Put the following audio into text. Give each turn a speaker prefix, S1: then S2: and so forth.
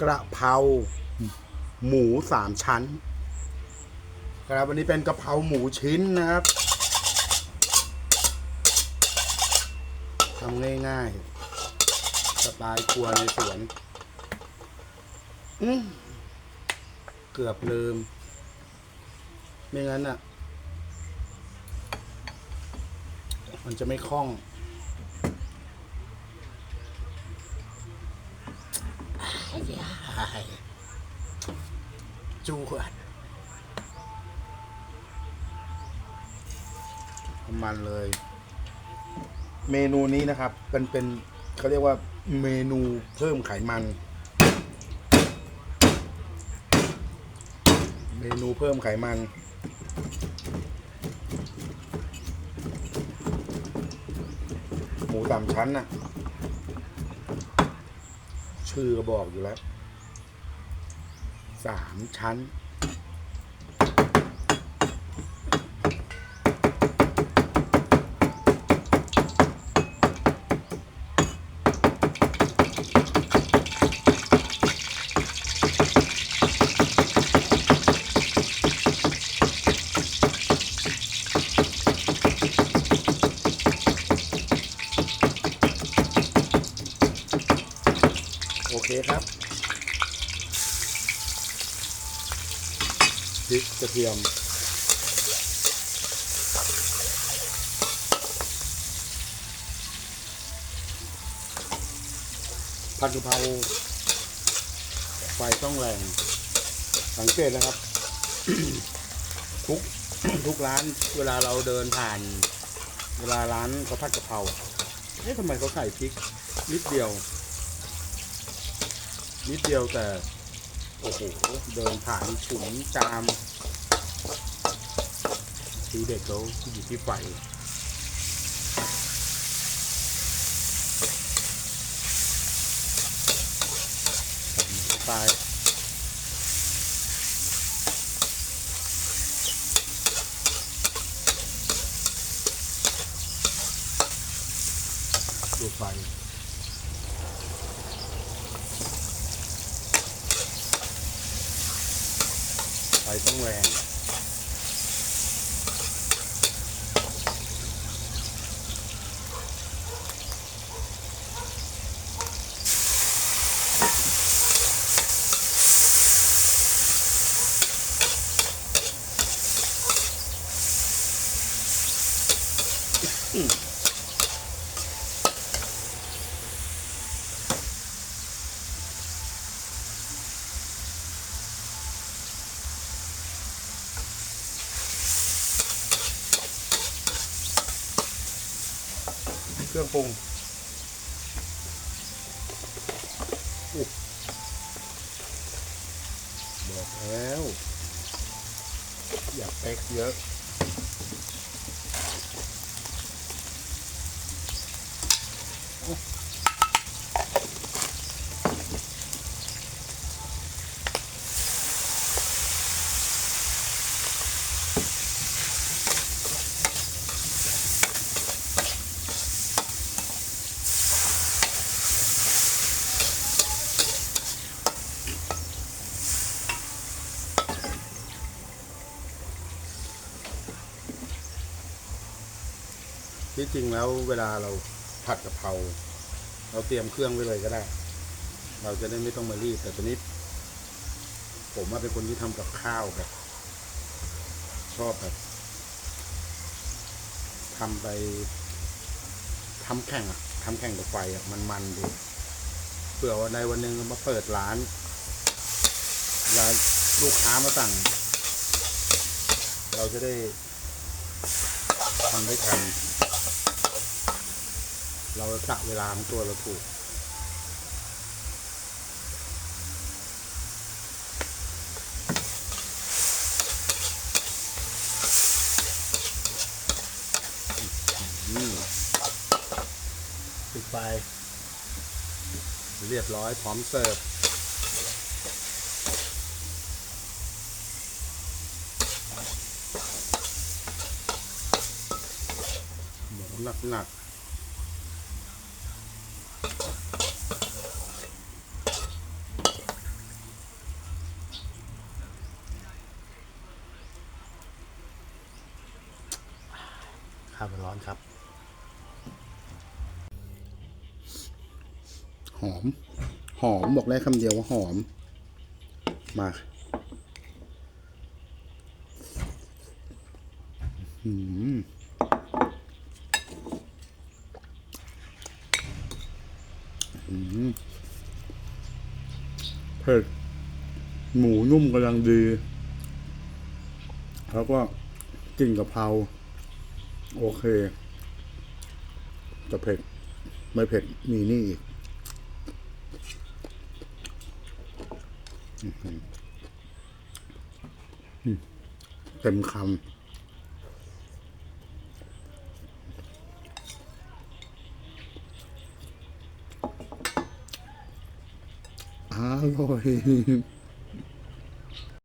S1: กระเพราหมูสามชั้น ครับวันนี้เป็นกระเพราหมูชิ้นนะครับทำง่ายๆสไตล์ครัวในสวนอืเกือบลืม ไม่งั้นอะ มันจะไม่คล่อง จวดมันเลย เมนูนี้นะครับเป็นเป็นเขาเรียกว่าเมนูเพิ่มไขมัน เมนูเพิ่มไขมันหมูสามชั้นน่ะ ชื่อก็บอกอยู่แล้ว สามชั้น โอเคครับ พริกกระเทียมผัดกะเพราไฟต้องแรง สังเกตนะครับ ทุกทุกร้านเวลาเราเดินผ่าน เวลาร้านเขาผัดกะเพราเอ๊ะทำไมเขาใส่พริกนิดเดียว นิดเดียวแต่ โอ้โห เดินผ่านฉุนจามทีเด็กเขาอยู่ที่ไฟตายดูไฟ ไฟต้อ เครื่องปรุงบอกแล้ว อย่าเป๊กเยอะ ที่จริงแล้วเวลาเราผัดกะเพราเราเตรียมเครื่องไว้เลยก็ได้ เราจะได้ไม่ต้องมารีบแต่ตอนนี้ ผมว่าเป็นคนที่ทำกับข้าวแบบ ชอบแบบทำไปทำแข่งอะทำแข่งกับไฟอะมันมันดีเผื่อวันใดวันหนึ่งมาเปิดร้านเวลาลูกค้ามาสั่ง เราจะได้ทำได้ทัน เรากะเวลาของตัวเราถูก ปิดไฟเรียบร้อยพร้อมเสิร์ฟหมูหนักๆ ข้าวร้อนครับ หอม หอมบอกได้คำเดียวว่าหอม มาอืมอืมเผ็ดหมูนุ่มกำลังดี แล้วก็กลิ่นกะเพรา โอเคแต่เผ็ด ไม่เผ็ด มีนี่อีกเต็มคำอร่อย